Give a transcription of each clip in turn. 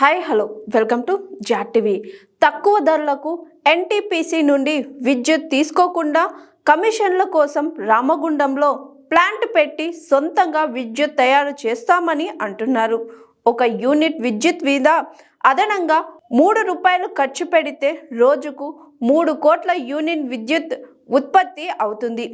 Hi hello. Welcome to Jat TV. తక్కువ ధరలకు NTPC నుండి విద్యుత్ తీసుకోకుండా కమిషన్ల కోసం రామగుండంలో ప్లాంట్ పెట్టి సొంతంగా విద్యుత్ తయారు చేస్తామని అంటున్నారు. ఒక యూనిట్ విద్యుత్ మీద అదనంగా మూడు రూపాయలు ఖర్చు పెడితే రోజుకు మూడు కోట్ల యూనిట్ విద్యుత్ ఉత్పత్తి అవుతుంది.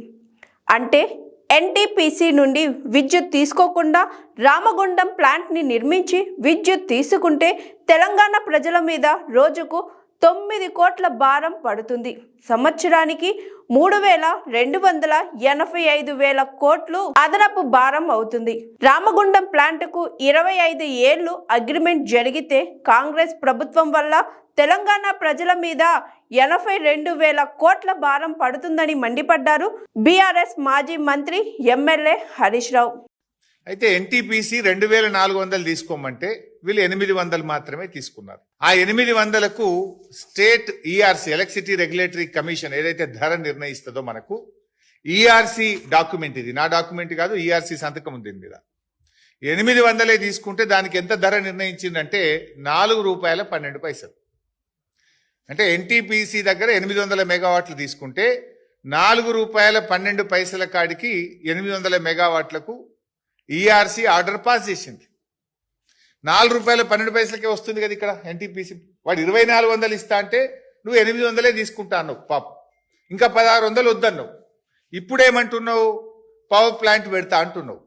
అంటే ఎన్టీపీసీ నుండి విద్యుత్ తీసుకోకుండా రామగుండం ప్లాంట్ని నిర్మించి విద్యుత్ తీసుకుంటే తెలంగాణ ప్రజల మీద రోజుకు తొమ్మిది కోట్ల భారం పడుతుంది. సంవత్సరానికి మూడు వేల రెండు వందల ఎనభై ఐదు వేల కోట్లు అదనపు భారం అవుతుంది. రామగుండం ప్లాంటుకు ఇరవై ఐదు ఏళ్ళు అగ్రిమెంట్ జరిగితే కాంగ్రెస్ ప్రభుత్వం వల్ల తెలంగాణ ప్రజల మీద ఎనభై రెండు వేల కోట్ల భారం పడుతుందని మండిపడ్డారు బీఆర్ఎస్ మాజీ మంత్రి ఎమ్మెల్యే హరీష్ రావు. అయితే ఎన్టీపీసీ రెండు వేల నాలుగు వందలు తీసుకోమంటే వీళ్ళు ఎనిమిది వందలు మాత్రమే తీసుకున్నారు. ఆ ఎనిమిది వందలకు state ERC electricity regulatory commission ఏదైతే ధర నిర్ణయిస్తుందో మనకు ఈఆర్సీ డాక్యుమెంట్ ఇది. నా డాక్యుమెంట్ కాదు ఈఆర్సీ సంతకం ఉంది మీద. ఎనిమిది వందలే తీసుకుంటే దానికి ఎంత ధర నిర్ణయించిందంటే నాలుగు రూపాయల పన్నెండు పైసలు. అంటే ఎన్టీపీసీ దగ్గర ఎనిమిది వందల మెగావాట్లు తీసుకుంటే నాలుగు రూపాయల పన్నెండు పైసల కాడికి ఎనిమిది వందల మెగావాట్లకు ఈఆర్సీ ఆర్డర్ పాస్ చేసింది. నాలుగు రూపాయల పన్నెండు పైసలకే వస్తుంది కదా ఇక్కడ ఎన్టీపీసీ వాడు ఇరవై నాలుగు వందలు ఇస్తా అంటే నువ్వు ఎనిమిది వందలే తీసుకుంటా అన్నావు పాప. ఇంకా పదహారు వందలు వద్దన్నావు. ఇప్పుడేమంటున్నావు? పవర్ ప్లాంట్ పెడతా అంటున్నావు.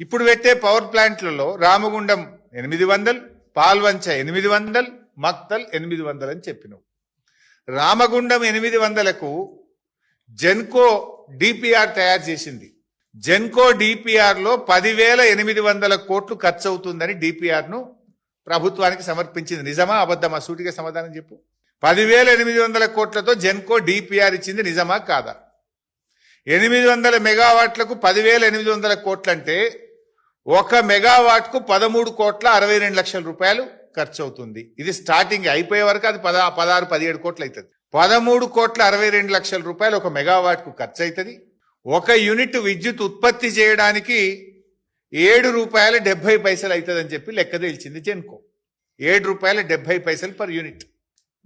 ఇప్పుడు పెట్టే పవర్ ప్లాంట్లలో రామగుండం ఎనిమిది వందలు పాల్వంచ ఎనిమిది వందలు మక్తల్ ఎనిమిది వందలు అని చెప్పినావు. రామగుండం ఎనిమిది వందలకు జెన్కో డిపిఆర్ తయారు చేసింది. జెన్కో డిపిఆర్లో పదివేల ఎనిమిది వందల కోట్లు ఖర్చు అవుతుందని డిపిఆర్ను ప్రభుత్వానికి సమర్పించింది. నిజమా? అబద్ధమా? సూటిగా సమాధానం చెప్పు. పదివేల ఎనిమిది వందల కోట్లతో జెన్కో డిపిఆర్ ఇచ్చింది నిజమా? కాదా? ఎనిమిది వందల మెగావాట్లకు పదివేల ఎనిమిది వందల కోట్లంటే ఒక మెగావాట్కు పదమూడు కోట్ల అరవై రెండు లక్షల రూపాయలు ఖర్చు అవుతుంది ఇది స్టార్టింగ్ అయిపోయే వరకు అది పద పదహారు పదిహేడు కోట్లు అవుతుంది పదమూడు కోట్ల అరవై రెండు లక్షల రూపాయలు ఒక మెగావాట్కు ఖర్చు అవుతుంది ఒక యూనిట్ విద్యుత్ ఉత్పత్తి చేయడానికి ఏడు రూపాయల డెబ్బై పైసలు అవుతుందని చెప్పి లెక్క తేల్చింది జెన్కో. ఏడు రూపాయల డెబ్బై పైసలు పర్ యూనిట్.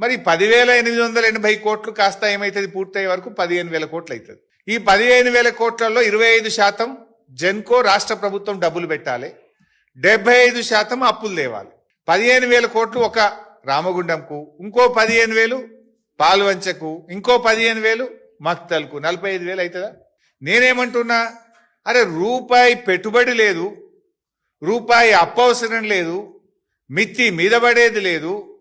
మరి పదివేల ఎనిమిది వందల ఎనభై కోట్లు కాస్త ఏమవుతుంది పూర్తయ్యే వరకు పదిహేను వేల కోట్లు అవుతుంది ఈ పదిహేను వేల కోట్లలో ఇరవై ఐదు శాతం జెన్కో రాష్ట్ర ప్రభుత్వం డబ్బులు పెట్టాలి. డెబ్బై ఐదు శాతం అప్పులు తేవాలి. పదిహేను వేల కోట్లు ఒక రామగుండంకు ఇంకో పదిహేను వేలు పాల్వంచకు ఇంకో పదిహేను వేలు మక్తల్కు. నలభై ఐదు వేలు అవుతుందా నేనేమంటున్నా? అరే రూపాయి పెట్టుబడి లేదు. రూపాయి అప్పవసరం లేదు. మిత్తి మీద పడేది లేదు.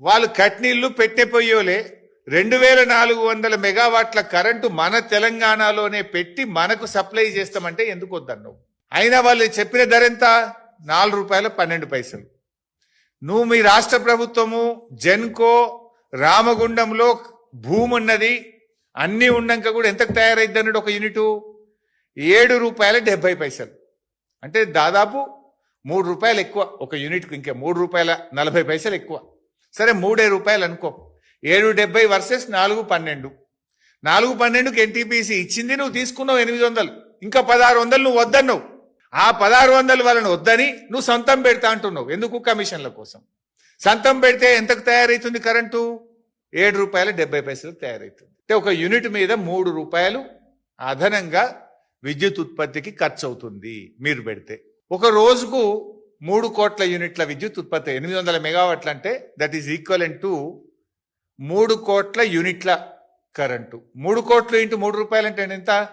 వాళ్ళు కట్నీళ్ళు పెట్టే పొయ్యోలే. రెండు వేల నాలుగు వందల మెగావాట్ల కరెంటు మన తెలంగాణలోనే పెట్టి మనకు సప్లై చేస్తామంటే ఎందుకు వద్దన్నావు? అయినా వాళ్ళు చెప్పిన ధర ఎంత? నాలుగు రూపాయల పన్నెండు పైసలు. నువ్వు మీ రాష్ట్ర ప్రభుత్వము జెన్కో రామగుండంలో భూమి ఉన్నది అన్నీ ఉన్నాక కూడా ఎంతకు తయారైద్ది అన్నాడు ఒక యూనిటు? ఏడు రూపాయల డెబ్బై పైసలు. అంటే దాదాపు మూడు రూపాయలు ఎక్కువ. ఒక యూనిట్కి ఇంకా మూడు రూపాయల నలభై పైసలు ఎక్కువ. సరే మూడే రూపాయలు అనుకో. ఏడు డెబ్బై వర్సెస్ నాలుగు పన్నెండు. నాలుగు పన్నెండుకి ఎన్టీపీసీ ఇచ్చింది నువ్వు తీసుకున్నావు ఎనిమిది వందలు. ఇంకా పదహారు వందలు నువ్వు వద్దన్నావు. ఆ పదహారు వందలు వాళ్ళని వద్దని నువ్వు సొంతం పెడతా అంటున్నావు. ఎందుకు కమిషన్ల కోసం? సొంతం పెడితే ఎంతకు తయారవుతుంది కరెంటు? ఏడు రూపాయల డెబ్బై పైసలకు తయారవుతుంది అంటే ఒక యూనిట్ మీద మూడు రూపాయలు అదనంగా విద్యుత్ ఉత్పత్తికి ఖర్చు అవుతుంది మీరు పెడితే. ఒక రోజుకు మూడు కోట్ల యూనిట్ల విద్యుత్ ఉత్పత్తి ఎనిమిది వందల మెగావాట్లు అంటే దట్ ఈజ్ ఈక్వల్ టు మూడు కోట్ల యూనిట్ల కరెంటు. మూడు కోట్లు ఇంటూ మూడు రూపాయలు అంటే ఎంత?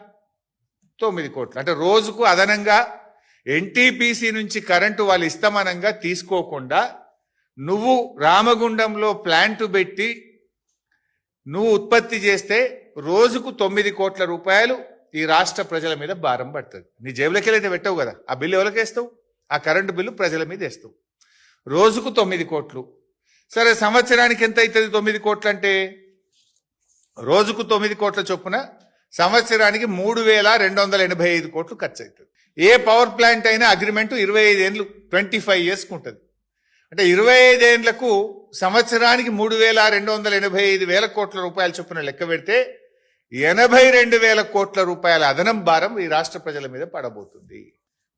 తొమ్మిది కోట్లు. అంటే రోజుకు అదనంగా ఎన్టీపీసీ నుంచి కరెంటు వాళ్ళు ఇస్తమానంగా తీసుకోకుండా నువ్వు రామగుండంలో ప్లాంట్ పెట్టి నువ్వు ఉత్పత్తి చేస్తే రోజుకు తొమ్మిది కోట్ల రూపాయలు ఈ రాష్ట్ర ప్రజల మీద భారం పడుతుంది. నీ జేబులకి అయితే పెట్టవు కదా. ఆ బిల్లు ఎవరికి వేస్తావు ఆ కరెంటు బిల్లు ప్రజల మీద వేస్తావు రోజుకు తొమ్మిది కోట్లు. సరే సంవత్సరానికి ఎంత అవుతుంది తొమ్మిది కోట్లు అంటే రోజుకు తొమ్మిది కోట్ల చొప్పున సంవత్సరానికి మూడు వేల రెండు వందల ఎనభై ఐదు కోట్లు ఖర్చు అవుతుంది ఏ పవర్ ప్లాంట్ అయినా అగ్రిమెంట్ ఇరవై ఐదు ఏండ్లు ట్వంటీ ఫైవ్ ఇయర్స్కి ఉంటుంది. అంటే ఇరవై ఐదు ఏండ్లకు సంవత్సరానికి మూడు వేల రెండు వందల ఎనభై ఐదు వేల కోట్ల రూపాయల చొప్పున లెక్క పెడితే ఎనభై రెండు వేల కోట్ల రూపాయల అదనం భారం ఈ రాష్ట్ర ప్రజల మీద పడబోతుంది.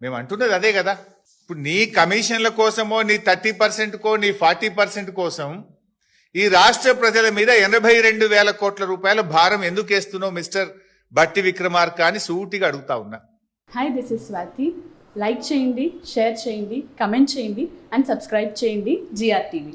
మేము అంటున్నది అదే కదా. ఇప్పుడు నీ కమిషన్ల కోసమో నీ థర్టీ కో నీ ఫార్టీ పర్సెంట్ కోసం ఈ రాష్ట్ర ప్రజల మీద ఎనభై రెండు వేల కోట్ల రూపాయల భారం ఎందుకు వేస్తున్నావు మిస్టర్ బట్టి విక్రమార్క అని సూటిగా అడుగుతా ఉన్నా. Hi this is Swathi like చేయండి షేర్ చేయండి కమెంట్ చేయండి అండ్ సబ్స్క్రైబ్ చేయండి జిఆర్ టీవీ